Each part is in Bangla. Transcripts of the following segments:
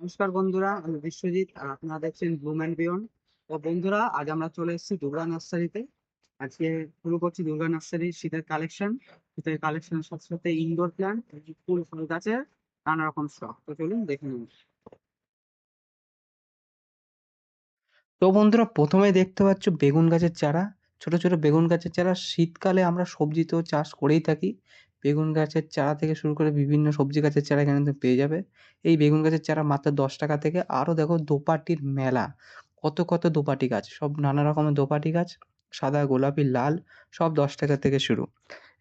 নমস্কার বন্ধুরা, আমি বিশ্বজিৎ আর আপনারা দেখছেন ব্লুম অ্যান্ড বিয়ন্ড তো বন্ধুরা, আজ আমরা চলে এসেছি দুর্গা নার্সারিতে। আজকে শুরু করছি দুর্গা নার্সারির শীতের কালেকশন। শীতের কালেকশনের সাথে সাথে ইনডোর প্ল্যান্ট ফুল ফুল গাছের নানা রকম স্টক তো চলুন দেখে নিন তো বন্ধুরা, প্রথমে দেখতে পাচ্ছ বেগুন গাছের চারা। ছোট ছোট বেগুন গাছের চারা। শীতকালে আমরা সবজি তো চাষ করেই থাকি। বেগুন গাছের চারা থেকে শুরু করে বিভিন্ন সবজি গাছের চারা এখানে তুমি পেয়ে যাবে। এই বেগুন গাছের চারা মাত্র দশ টাকা থেকে আরও দেখো দোপাটির মেলা। কত কত দোপাটি গাছ? সব নানা রকমের দোপাটি গাছ, সাদা, গোলাপি, লাল, সব দশ টাকা থেকে শুরু।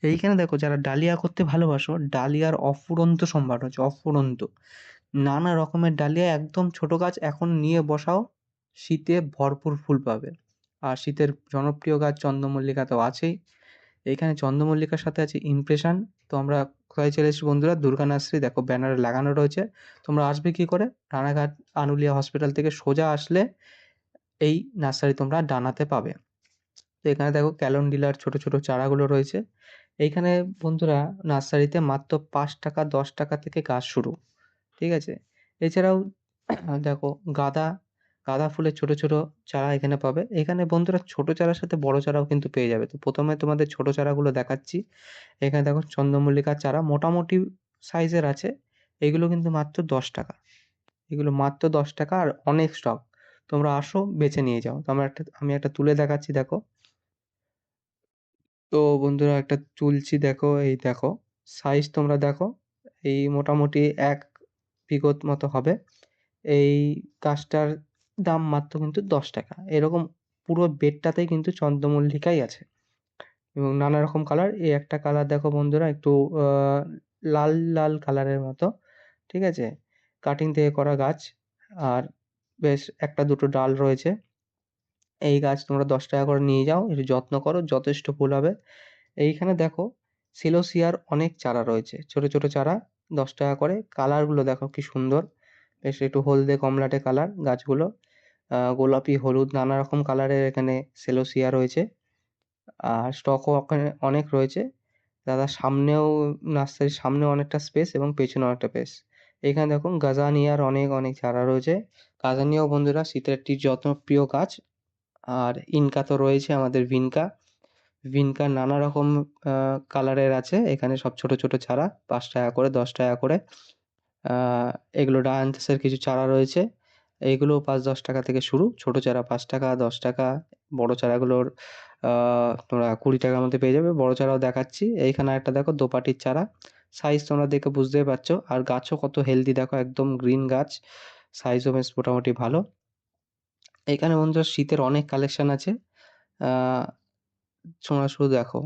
এইখানে দেখো যারা ডালিয়া করতে ভালোবাসো, ডালিয়ার অফুরন্ত সম্ভার রয়েছে অফুরন্ত। নানা রকমের ডালিয়া, একদম ছোট গাছ, এখন নিয়ে বসাও, শীতে ভরপুর ফুল পাবে। আর শীতের জনপ্রিয় গাছ চন্দ্রমল্লিকা তো আছেই। এইখানে চন্দ্রমল্লিকার সাথে আছে ইমপ্রেশন তো আমরা কোথায় চলে এসেছি বন্ধুরা? দুর্গা নার্সারি দেখো ব্যানারে লাগানো রয়েছে। তোমরা আসবে কি করে? রানাঘাট আনুলিয়া হসপিটাল থেকে সোজা আসলে এই নার্সারি তোমরা ডানাতে পাবে। তো এখানে দেখো ক্যালন্ডিলার ছোট ছোট চারাগুলো রয়েছে। এইখানে বন্ধুরা নার্সারিতে মাত্র পাঁচ টাকা, দশ টাকা থেকে গাছ শুরু। ঠিক আছে? এছাড়াও, দেখো, গাঁদা গাঁদা ফুলের ছোট ছোট চারা এখানে পাবে। এখানে বন্ধুরা ছোট চারার সাথে বড় চারাও কিন্তু পেয়ে যাবে। তো প্রথমে তোমাদের ছোট চারাগুলো দেখাচ্ছি। এখানে দেখো চন্দ্রমল্লিকার চারা মোটামুটি সাইজের আছে। এগুলো কিন্তু মাত্র দশ টাকা। এগুলো মাত্র দশ টাকা আর অনেক স্টক তোমরা আসো, বেছে নিয়ে যাও। তো আমরা একটা, আমি একটা তুলে দেখাচ্ছি, দেখো। তো বন্ধুরা একটা তুলছি, দেখো, এই দেখো। সাইজ তোমরা দেখো। এই মোটামুটি এক বিঘত মতো হবে। এই গাছটার দাম মাত্র কিন্তু দশ টাকা। এরকম পুরো বেডটাতেই কিন্তু চন্দ্রমল্লিকাই আছে। এবং নানা রকম কালার এই একটা কালার দেখো বন্ধুরা, একটু লাল লাল কালারের মতো। ঠিক আছে? কাটিং থেকে করা গাছ। আর বেশ একটা দুটো ডাল রয়েছে। এই গাছ তোমরা দশ টাকা করে নিয়ে যাও। একটু যত্ন করো, যথেষ্ট ফুল হবে। এইখানে দেখো সিলোসিয়ার অনেক চারা রয়েছে। ছোট ছোট চারা, দশ টাকা করে। কালারগুলো দেখো কি সুন্দর। বেশ একটু হলদে কমলাটে কালার গাছগুলো। আহ, গোলাপি হলুদ নানা রকম কালারের এখানে সেলোসিয়া রয়েছে। আর স্টকও ওখানে অনেক রয়েছে। দাদা সামনেও নার্সারির সামনেও অনেকটা স্পেস এবং পেছনে অনেকটা স্পেস এখানে দেখুন গাজানিয়ার অনেক অনেক চারা রয়েছে। গাজানিয়াও বন্ধুরা শীতের একটি যত্নপ্রিয় গাছ। আর ইনকা তো রয়েছে আমাদের ভিনকা। ভিনকা নানা রকম কালারের আছে। এখানে সব ছোট ছোট চারা পাঁচ টাকা করে দশ টাকা করে। এগুলো ডায়ান্থাসের কিছু চারা রয়েছে। এইগুলো পাঁচ, দশ টাকা থেকে শুরু। ছোট চারা পাঁচ টাকা, দশ টাকা, বড় চারাগুলোর তোমরা কুড়ি টাকার মধ্যে পেয়ে যাবে। বড় চারাও দেখাচ্ছি। এইখানে একটা দেখো, দোপাটির চারা। সাইজ তোমরা দেখে বুঝতেই পারছ। আর গাছও কত হেলদি দেখো, একদম গ্রিন গাছ। সাইজও বেশ মোটামুটি ভালো। এখানে বন্ধুরা শীতের অনেক কালেকশন আছে। তোমরা শুধু দেখো।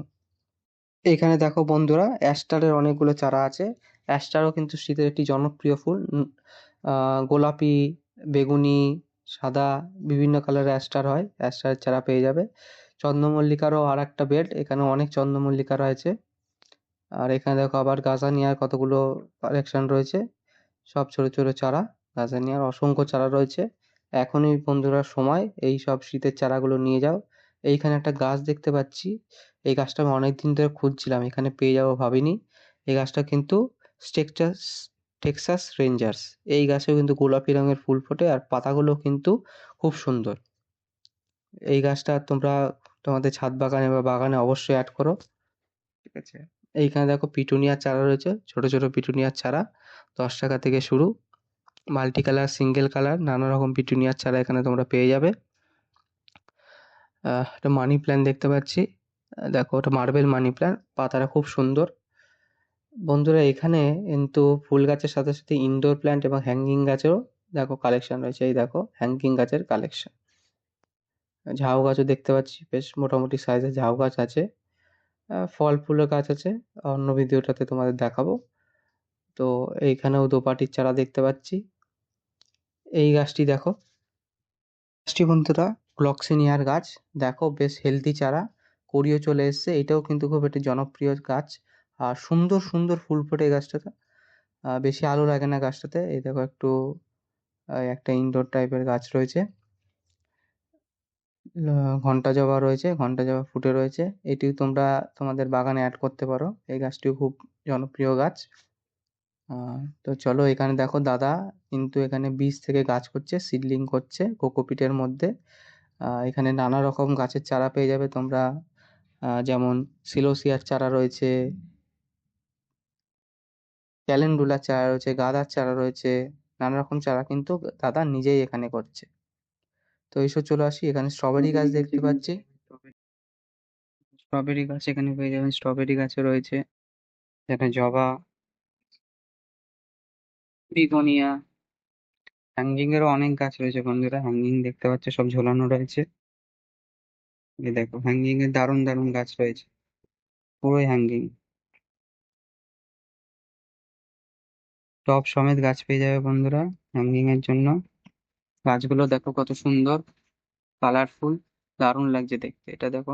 এখানে দেখো বন্ধুরা অ্যাস্টারের অনেকগুলো চারা আছে। অ্যাস্টারও কিন্তু শীতের একটি জনপ্রিয় ফুল। গোলাপি বেগুনি, সাদা, বিভিন্ন কালারের অ্যাস্টার হয়। অ্যাস্টারের চারা পেয়ে যাবে। চন্দ্রমল্লিকারও আর একটা বেড এখানে অনেক চন্দ্রমল্লিকা রয়েছে। আর এখানে দেখো আবার গাজানিয়ার কতগুলো কালেকশন রয়েছে। সব ছোট ছোট চারা, গাজানিয়ার অসংখ্য চারা রয়েছে। এখনই বন্ধুরা সময়, এই সব শীতের চারাগুলো নিয়ে যাও। এইখানে একটা গাছ দেখতে পাচ্ছি। এই গাছটা আমি অনেক দিন ধরে খুঁজছিলাম, এখানে পেয়ে যাব ভাবিনি। এই গাছটা কিন্তু টেক্সাস টেক্সাস রেঞ্জার্স। এই গাছেও কিন্তু গোলাপি রঙের ফুল ফোটে আর পাতাগুলো কিন্তু খুব সুন্দর। এই গাছটা তোমরা তোমাদের ছাদ বাগানে বা বাগানে অবশ্যই অ্যাড করো। ঠিক আছে? এইখানে দেখো পিটুনিয়ার চারা রয়েছে, ছোট ছোট পিটুনিয়ার চারা, দশ টাকা থেকে শুরু। মাল্টি কালার সিঙ্গেল কালার, নানা রকম পিটুনিয়ার চারা এখানে তোমরা পেয়ে যাবে। একটা মানি প্ল্যান্ট দেখতে পাচ্ছি। দেখো, ওটা মার্বেল মানি প্ল্যান্ট, পাতাটা খুব সুন্দর। বন্ধুরা, এখানে কিন্তু ফুল গাছের সাথে সাথে ইনডোর প্ল্যান্ট এবং হ্যাঙ্গিং গাছেরও দেখো কালেকশন রয়েছে। এই দেখো হ্যাঙ্গিং গাছের কালেকশন ঝাউ গাছও দেখতে পাচ্ছি, বেশ মোটামুটি সাইজের ঝাউ গাছ আছে। ফল ফুলের গাছ আছে, অন্য ভিডিওটাতে তোমাদের দেখাবো। তো এইখানেও দোপাটির চারা দেখতে পাচ্ছি। এই গাছটি দেখো। গাছটি বন্ধুরা গ্লক্সিনিয়ার গাছ। দেখো, বেশ হেলদি চারা। করিও চলে এসছে। এটাও কিন্তু খুব একটি জনপ্রিয় গাছ। আর সুন্দর সুন্দর ফুল ফোটে গাছটাতে। বেশি আলো লাগে না গাছটাতে। এই দেখো একটু একটা ইনডোর টাইপের গাছ রয়েছে। ঘণ্টা জবা রয়েছে, ঘণ্টা জবা ফুটে রয়েছে। এটিও তোমরা তোমাদের বাগানে অ্যাড করতে পারো। এই গাছটিও খুব জনপ্রিয় গাছ। তো চলো এখানে দেখো দাদা কিন্তু এখানে বীজ থেকে গাছ করছে সিডলিং করছে, কোকোপিটের মধ্যে। এখানে নানা রকম গাছের চারা পেয়ে যাবে তোমরা। যেমন সিলোসিয়ার চারা রয়েছে ক্যালেন্ডুলার চারা রয়েছে গাঁদার চারা রয়েছে নানা রকম চারা কিন্তু দাদা নিজেই এখানে করছে। তো এসব চলে আসি এখানে স্ট্রবেরি গাছ দেখতে পাচ্ছি। স্ট্রবেরি গাছ এখানে পেয়ে যাবেন স্ট্রবেরি গাছও রয়েছে। এখানে জবা বিগোনিয়া হ্যাঙ্গিং এরও অনেক গাছ রয়েছে বন্ধুরা হ্যাঙ্গিং দেখতে পাচ্ছ সব ঝোলানো রয়েছে। দেখো হ্যাঙ্গিং এর দারুণ দারুণ গাছ রয়েছে পুরোই হ্যাঙ্গিং। টব সমেত গাছ পেয়ে যাবে বন্ধুরা হ্যাঙ্গিং এর জন্য। গাছগুলো দেখো কত সুন্দর কালারফুল দারুণ লাগছে দেখতে। এটা দেখো।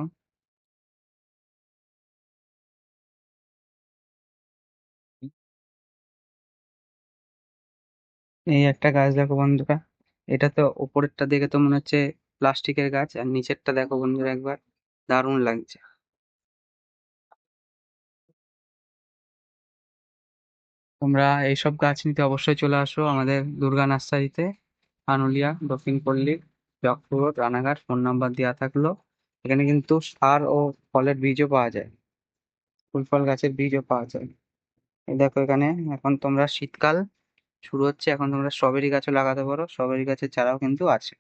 এই একটা গাছ দেখো বন্ধুরা, এটা তো ওপরেরটা দেখে তো মনে হচ্ছে প্লাস্টিকের গাছ, আর নিচেরটা দেখো বন্ধুরা একবার, দারুণ লাগছে। তোমরা এইসব গাছ নিতে অবশ্যই চলে আসো আমাদের দুর্গা নার্সারিতে আনুলিয়া দক্ষিণ পল্লী রোড রানাঘাট, ফোন নাম্বার দেওয়া থাকল। এখানে কিন্তু সার ও ফলের বীজও পাওয়া যায়। ফুল ফল গাছের বীজও পাওয়া যায়। দেখো এখানে, এখন তোমরা শীতকাল শুরু হচ্ছে, এখন তোমরা স্ট্রবেরি গাছও লাগাতে পারো। স্ট্রবেরি গাছের চারাও কিন্তু আছে।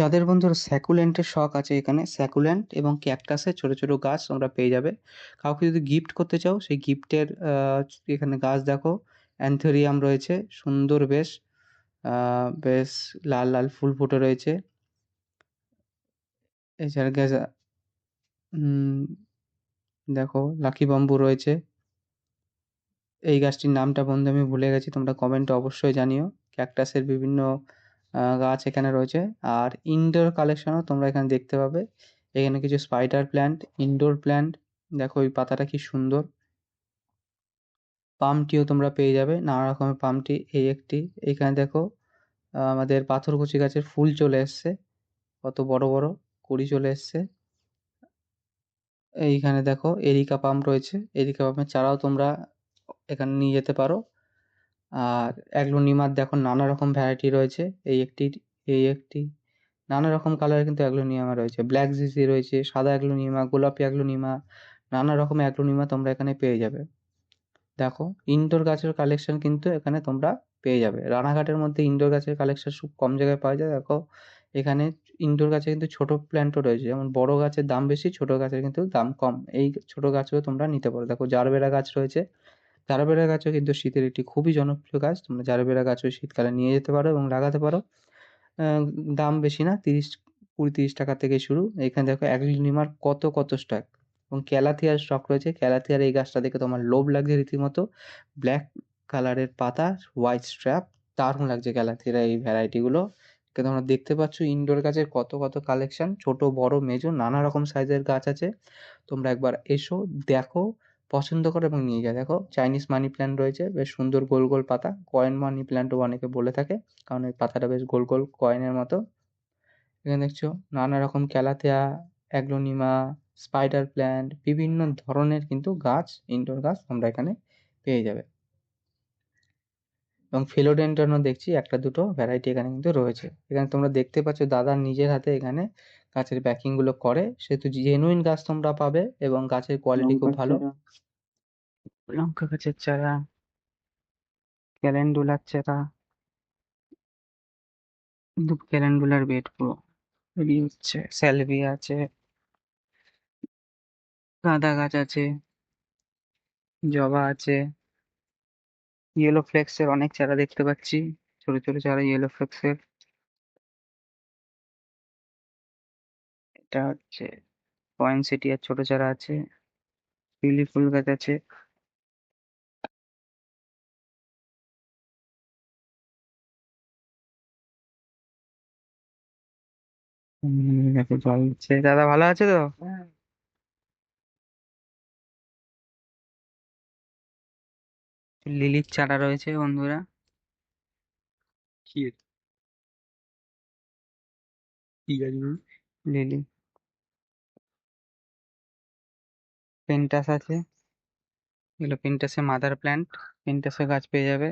যাদের বন্ধুরা স্যাকুলেন্টের শখ আছে এখানে, স্যাকুলেন্ট এবং ক্যাকটাসের ছোট ছোট গাছ তোমরা পেয়ে যাবে। কাউকে যদি গিফট করতে চাও, সেই গিফটের এখানে গাছ দেখো, অ্যান্থেরিয়াম রয়েছে, সুন্দর বেশ বেশ লাল লাল ফুল ফুটে রয়েছে। এছাড়া গ্যাস দেখো, লাকি বাম্বু রয়েছে। এই গাছটির নামটা বন্ধু আমি ভুলে গেছি, তোমরা কমেন্টে অবশ্যই জানিও। ক্যাকটাসের বিভিন্ন গাছ এখানে রয়েছে। আর ইনডোর কালেকশনও তোমরা এখানে দেখতে পাবে। এখানে কিছু স্পাইডার প্ল্যান্ট ইনডোর প্ল্যান্ট দেখো এই পাতাটা কি সুন্দর। পামটিও তোমরা পেয়ে যাবে, নানা রকমের পামটি এই একটি। এখানে দেখো আমাদের পাথরকুচি গাছের ফুল চলে এসছে, কত বড় বড় কুড়ি চলে এসছে। এইখানে দেখো, এরিকা পাম রয়েছে, এরিকা পামের চারাও তোমরা এখানে নিয়ে যেতে পারো। আর অ্যাগ্লোনিমার দেখো নানা রকম ভ্যারাইটি রয়েছে। এই একটি এই একটি। নানা রকম কালারের কিন্তু অ্যাগ্লোনিমা রয়েছে। ব্ল্যাক জিসি রয়েছে, সাদা অ্যাগ্লোনিমা গোলাপি অ্যাগ্লোনিমা নানা রকম অ্যাগ্লোনিমা তোমরা এখানে পেয়ে যাবে। দেখো ইনডোর গাছের কালেকশন কিন্তু এখানে তোমরা পেয়ে যাবে। রানাঘাটের মধ্যে ইনডোর গাছের কালেকশন খুব কম জায়গায় পাওয়া যায়। দেখো, এখানে ইনডোর গাছে কিন্তু ছোট প্ল্যান্টও রয়েছে। যেমন বড় গাছের দাম বেশি, ছোট গাছের কিন্তু দাম কম। এই ছোট গাছও তোমরা নিতে পারো। দেখো, জারবেরা গাছ রয়েছে জারবেরা গাছও কিন্তু শীতের একটি খুবই জনপ্রিয় গাছ। তোমরা জারবেরা গাছও শীতকালে নিয়ে যেতে পারো এবং লাগাতে পারো। দাম বেশি না, তিরিশ, কুড়ি, তিরিশ টাকা থেকে শুরু। এখানে দেখো অ্যাগ্লোনিমার কত কত স্টক এবং ক্যালাথিয়ার স্টক রয়েছে। ক্যালাথিয়ার এই গাছটা দেখে তোমার লোভ লাগছে রীতিমতো। ব্ল্যাক কালারের পাতা হোয়াইট স্ট্র্যাপ দারুণ লাগছে ক্যালাথিয়ার এই ভ্যারাইটিগুলো তোমরা দেখতে পাচ্ছ ইনডোর গাছের কত কত কালেকশন ছোট, বড়, মেজো, নানা রকম সাইজের গাছ আছে। তোমরা একবার এসো, দেখো। পছন্দ করো এবং নিয়ে যায় দেখো চাইনিজ মানি প্ল্যান্ট রয়েছে বেশ সুন্দর গোল গোল পাতা। কয়েন মানি প্ল্যান্টও অনেকে বলে থাকে কারণ এই পাতাটা বেশ গোল গোল কয়েনের মতো। এখানে দেখছ নানা রকম ক্যালাথিয়া অ্যাগ্লোনিমা স্পাইডার প্ল্যান্ট বিভিন্ন ধরনের কিন্তু গাছ ইনডোর গাছ তোমরা এখানে পেয়ে যাবে। এবং ফিলোডেন্ড্রনও দেখছি একটা দুটো ভ্যারাইটি এখানে কিন্তু রয়েছে। এখানে তোমরা দেখতে পাচ্ছ দাদা নিজের হাতে এখানে গাছের প্যাকিংগুলো করে। সেহেতু জেনুইন গাছ তোমরা পাবে এবং গাছের কোয়ালিটি খুব ভালো। লঙ্কা গাছের চারা, ক্যালেন্ডুলার চারা কিন্তু ক্যালেন্ডুলার বেড পুরো হচ্ছে। স্যালভিয়া আছে, গাঁদা গাছ আছে, জবা আছে ইয়েলো ফ্লেক্সের অনেক চারা দেখতে পাচ্ছি, ছোট ছোট চারা ইয়েলো ফ্লেক্সের এটা হচ্ছে পয়েন্ট সিটি আর ছোট চারা আছে, লিলি ফুল গাছ আছে। হুম, দেখো জল দিচ্ছে। দাদা ভালো আছে তো? লিলির চারা রয়েছে বন্ধুরা। কি কি গাছ লিলি। পেন্টাস আছে। এগুলো পেন্টাসের মাদার প্ল্যান্ট পেন্টাসের গাছ পেয়ে যাবে।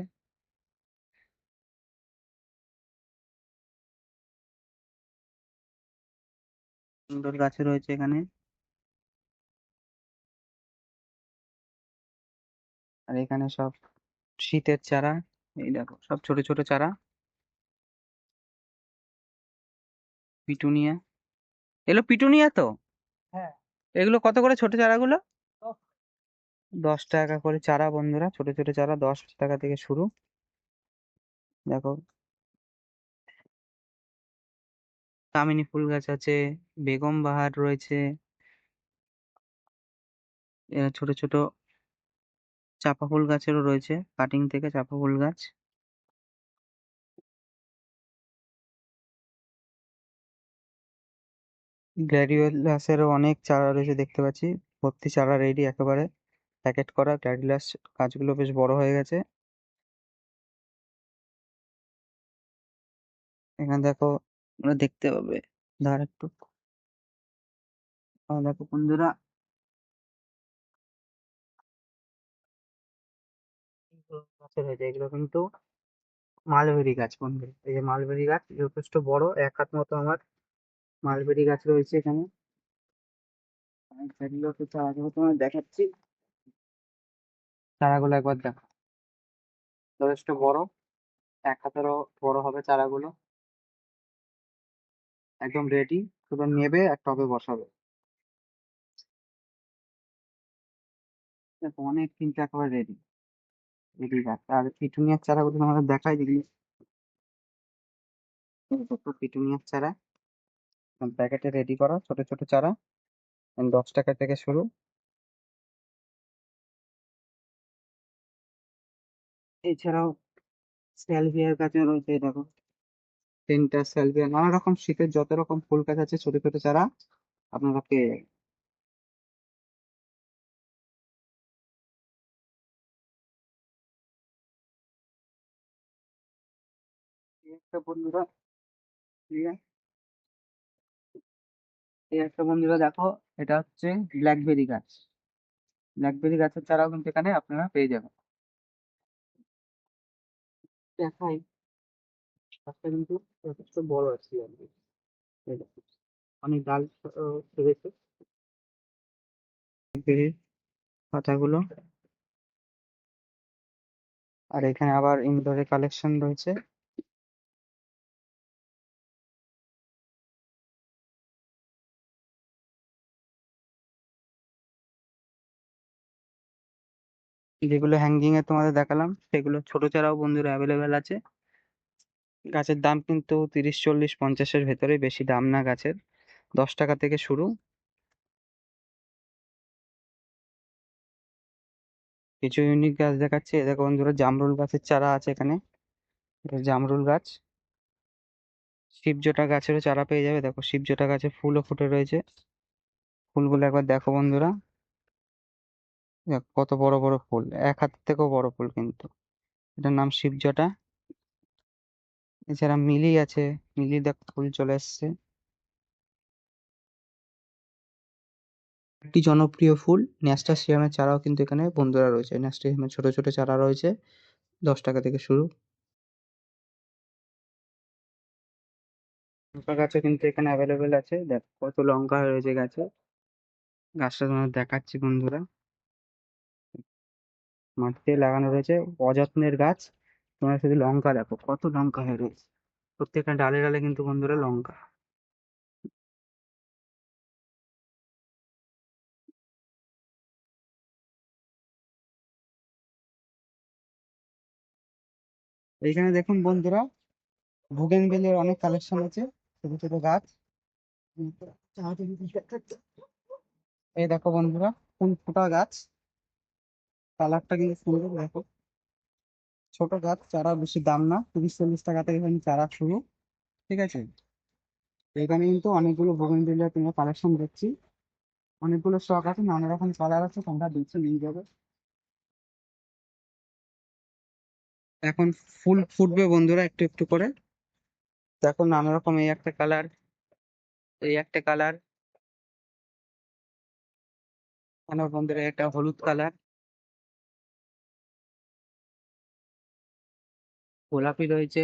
সুন্দর গাছ রয়েছে এখানে। আর এখানে সব শীতের চারা এই দেখো সব ছোট ছোট চারা। পিটুনিয়া। এগুলো পিটুনিয়া তো? হ্যাঁ। এগুলো কত করে ছোট চারাগুলো? দশ টাকা করে চারা বন্ধুরা ছোট ছোট চারা দশ টাকা থেকে শুরু। দেখো কামিনী ফুল গাছ আছে, বেগম বাহার রয়েছে। এ ছোট ছোট চাপা ফুল গাছেরও রয়েছে, কাটিং থেকে চাপা ফুল গাছ। গ্ল্যাডিওলাসেরও অনেক চারা রয়েছে দেখতে পাচ্ছি, ভর্তি চারা রেডি একেবারে। প্যাকেট করা গ্ল্যাডিওলাস গাছগুলো বেশ বড় হয়ে গেছে। এখানে দেখো তোমরা দেখতে পাবে। ধর একটু। দেখো বন্ধুরা। এগুলো গাছে রয়েছে এগুলো কিন্তু মালবেরি গাছ বন্ধুরা। এই যে মালবেরি গাছ যথেষ্ট বড়, এক হাত মতো আমার মালবেরি গাছ রয়েছে এখানে। একটু চারাগুলো তোমায় দেখাচ্ছি। চারাগুলো একবার দেখো। যথেষ্ট বড়, এক হাতেরও বড় হবে চারাগুলো। একদম রেডি শুধু নেবে আর টবে বসাবে। অনেক কিন্তু একেবারে রেডি রেডি আর পিটুনিয়ার চারাগুলো তোমাদের দেখাই যেগুলি পিটুনিয়ার চারা। প্যাকেটে রেডি করা, ছোট ছোট চারা। দশ টাকা থেকে শুরু। এছাড়াও স্যালভিয়ার গাছও রয়েছে, দেখো। তিনটা স্যালভিয়া নানা রকম শীতের যত রকম ফুল গাছ আছে, ছোট ছোট চারা আপনারা পেয়ে যাবেন একটা বন্ধুরা, এই একটা বন্ধুরা দেখো, এটা হচ্ছে ব্ল্যাকবেরি গাছ। ব্ল্যাকবেরি গাছের চারাও কিন্তু এখানে আপনারা পেয়ে যাবেন। দেখাই। গাছটা কিন্তু যথেষ্ট বড় আছে আর কি। অনেক ডাল ব্ল্যাকবেরির পাতাগুলো। আর এখানে আবার ইনডোরে কালেকশন রয়েছে। যেগুলো হ্যাঙ্গিং এ তোমাদের দেখালাম, সেগুলো ছোট চারাও বন্ধুরা অ্যাভেলেবেল আছে। গাছের দাম কিন্তু তিরিশ, চল্লিশ, পঞ্চাশের ভেতরে বেশি দাম না গাছের। দশ টাকা থেকে শুরু। কিছু ইউনিক গাছ দেখাচ্ছি। এই দেখো বন্ধুরা, জামরুল গাছের চারা আছে এখানে। জামরুল গাছ। শিবজোটা গাছেরও চারা পেয়ে যাবে। দেখো, শিবজোটা গাছে ফুলও ফুটে রয়েছে। ফুলগুলো একবার দেখো বন্ধুরা। কত বড় বড় ফুল। এক হাত থেকেও বড় ফুল কিন্তু। এটার নাম শিবজটা। এছাড়া মিলি আছে মিলি দেখো ফুল চলে এসছে একটি জনপ্রিয় ফুল ন্যাস্টাসিয়ামের চারাও কিন্তু এখানে বন্ধুরা রয়েছে। ন্যাস্টাসিয়ামের ছোট ছোট চারা রয়েছে। দশ টাকা থেকে শুরু। লঙ্কা গাছও কিন্তু এখানে অ্যাভেলেবেল আছে। দেখ কত লঙ্কা রয়েছে গাছে। গাছটা তোমার দেখাচ্ছি বন্ধুরা। মাটিতে লাগানো রয়েছে। অযত্নের গাছ। তোমরা শুধু লঙ্কা দেখো, কত লঙ্কা হয়ে রয়েছে। প্রত্যেকটা ডালে ডালে কিন্তু বন্ধুরা লঙ্কা। এইখানে দেখুন বন্ধুরা বুগেনভেলিয়ার অনেক কালেকশন আছে, ছোট ছোট গাছ। এই দেখো বন্ধুরা, কোন ফোটা গাছ। কালারটা কিন্তু সুন্দর দেখো। ছোট গাছ, চারা বেশি দাম না, তিরিশ চল্লিশ টাকা থেকে এখানে চারা শুরু, ঠিক আছে? এখানে কিন্তু অনেকগুলো বোগেনভেলিয়া তোমরা কালেকশন দেখছি। অনেকগুলো স্টক আছে, নানা রকম কালার আছে, তোমরা দেখছ নিয়ে যাবে। এখন ফুল ফুটবে বন্ধুরা একটু একটু করে। দেখো নানা রকম এই একটা কালার এই একটা কালার বন্ধুরা, এটা হলুদ কালার গোলাপি রয়েছে।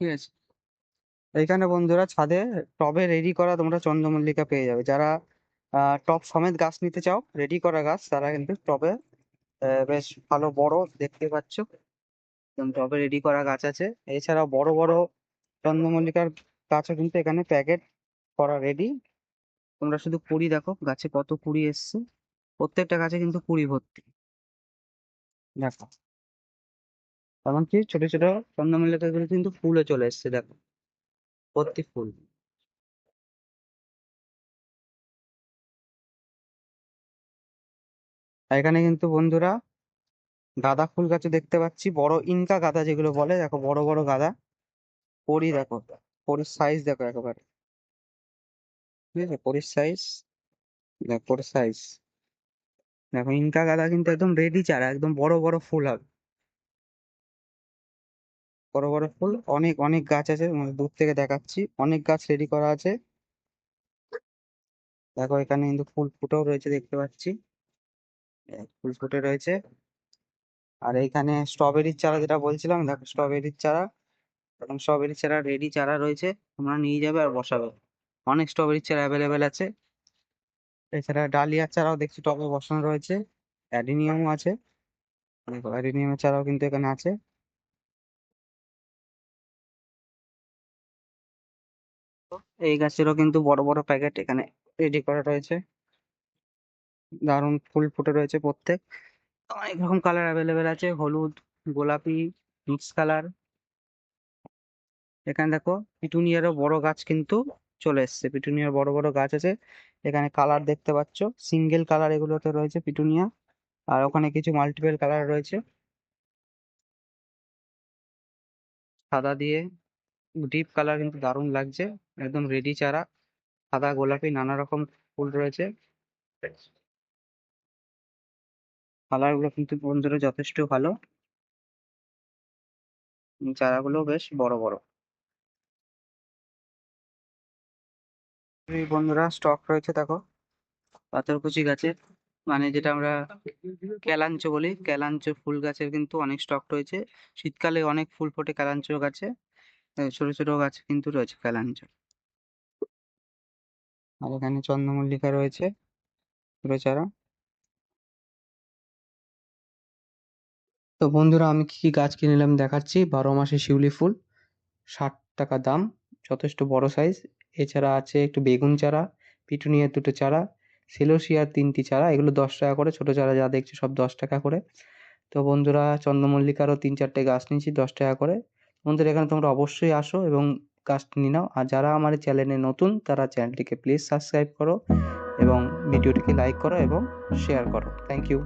ঠিক আছে। এইখানে বন্ধুরা ছাদে টবে রেডি করা তোমরা চন্দ্রমল্লিকা পেয়ে যাবে। যারা টব সমেত গাছ নিতে চাও রেডি করা গাছ তারা কিন্তু টবে বেশ ভালো বড় দেখতে পাচ্ছ। টবে রেডি করা গাছ আছে। এছাড়াও বড় বড় চন্দ্রমল্লিকার গাছও কিন্তু এখানে প্যাকেট করা রেডি তোমরা শুধু কুড়ি দেখো গাছে কত কুড়ি এসছে। প্রত্যেকটা গাছে কিন্তু কুড়ি ভর্তি। দেখো। এমনকি ছোট ছোট চন্দ্রমল্লিকাগুলো কিন্তু ফুলও চলে এসছে, দেখো। ভর্তি ফুল। এখানে কিন্তু বন্ধুরা গাঁদা ফুল গাছও দেখতে পাচ্ছি, বড় ইনকা গাঁদা যেগুলো বলে, দেখো বড় বড় গাঁদা। কড়ি দেখো কড়ির সাইজ দেখো একেবারে। ঠিক আছে কড়ির সাইজ দেখো কড়ির সাইজ দেখো ইনকা গাঁদা কিন্তু একদম রেডি চারা, একদম বড় বড় ফুল হবে। বড় বড় ফুল। অনেক অনেক গাছ আছে মানে দূর থেকে দেখাচ্ছি। অনেক গাছ রেডি করা আছে। দেখো, এখানে কিন্তু ফুল ফুটেও রয়েছে, দেখতে পাচ্ছি। ফুল ফুটে রয়েছে। আর এইখানে স্ট্রবেরির চারা যেটা বলছিলাম, দেখো স্ট্রবেরির চারা। এখন স্ট্রবেরির চারা রেডি চারা রয়েছে। তোমরা নিয়ে যাবে আর বসাবে। অনেক স্ট্রবেরির চারা অ্যাভেলেবেল আছে। এছাড়া ডালিয়ার চারাও দেখছি টবে বসানো রয়েছে। অ্যাডিনিয়ামও আছে। অ্যাডিনিয়ামের চারাও কিন্তু এখানে আছে। এই গাছেরও কিন্তু বড় বড় প্যাকেট এখানে রেডি করা রয়েছে। দারুণ ফুল ফুটে রয়েছে প্রত্যেক। অনেক রকম কালার অ্যাভেলেবেল আছে, হলুদ, গোলাপি মিক্স কালার এখানে দেখো পিটুনিয়ারও বড় গাছ কিন্তু চলে এসছে। পিটুনিয়ার বড় বড় গাছ আছে। এখানে কালার দেখতে পাচ্ছ সিঙ্গেল কালার এগুলোতে রয়েছে পিটুনিয়া আর ওখানে কিছু মাল্টিপল কালার রয়েছে। সাদা দিয়ে ডিপ কালার কিন্তু দারুণ লাগছে। একদম রেডি চারা। সাদা গোলাপি নানা রকম ফুল রয়েছে। কালারগুলো কিন্তু বন্ধুরা যথেষ্ট ভালো। চারাগুলো বেশ বড় বড়। বন্ধুরা স্টক রয়েছে দেখো। পাথরকুচি গাছের মানে যেটা আমরা ক্যালাঞ্চ বলি। ক্যালাঞ্চ ফুল গাছের কিন্তু অনেক স্টক রয়েছে। শীতকালে অনেক ফুল ফোটে ক্যালাঞ্চ গাছে। ছোট ছোট গাছ কিন্তু রয়েছে ক্যালাঞ্চ আর এখানে চন্দ্রমল্লিকা রয়েছে ছোট চারা। তো বন্ধুরা, আমি কি কি গাছ কিনে নিলাম দেখাচ্ছি। বারো মাসে শিউলি ফুল, ষাট টাকা দাম, যথেষ্ট বড় সাইজ এছাড়া আছে একটু বেগুন চারা, পিটুনিয়ার দুটো চারা সেলোসিয়ার তিনটি চারা, এগুলো দশ টাকা করে। ছোট চারা যা দেখছি সব দশ টাকা করে। তো বন্ধুরা, চন্দ্রমল্লিকারও তিন, চারটে গাছ নিয়েছি, দশ টাকা করে। বন্ধুরা, এখানে তোমরা অবশ্যই আসো এবং কাজটি নিয়ে নাও। আর যারা আমার চ্যানেলে নতুন, তারা চ্যানেলটিকে প্লিজ সাবস্ক্রাইব করো এবং ভিডিওটিকে লাইক করো এবং শেয়ার করো। Thank you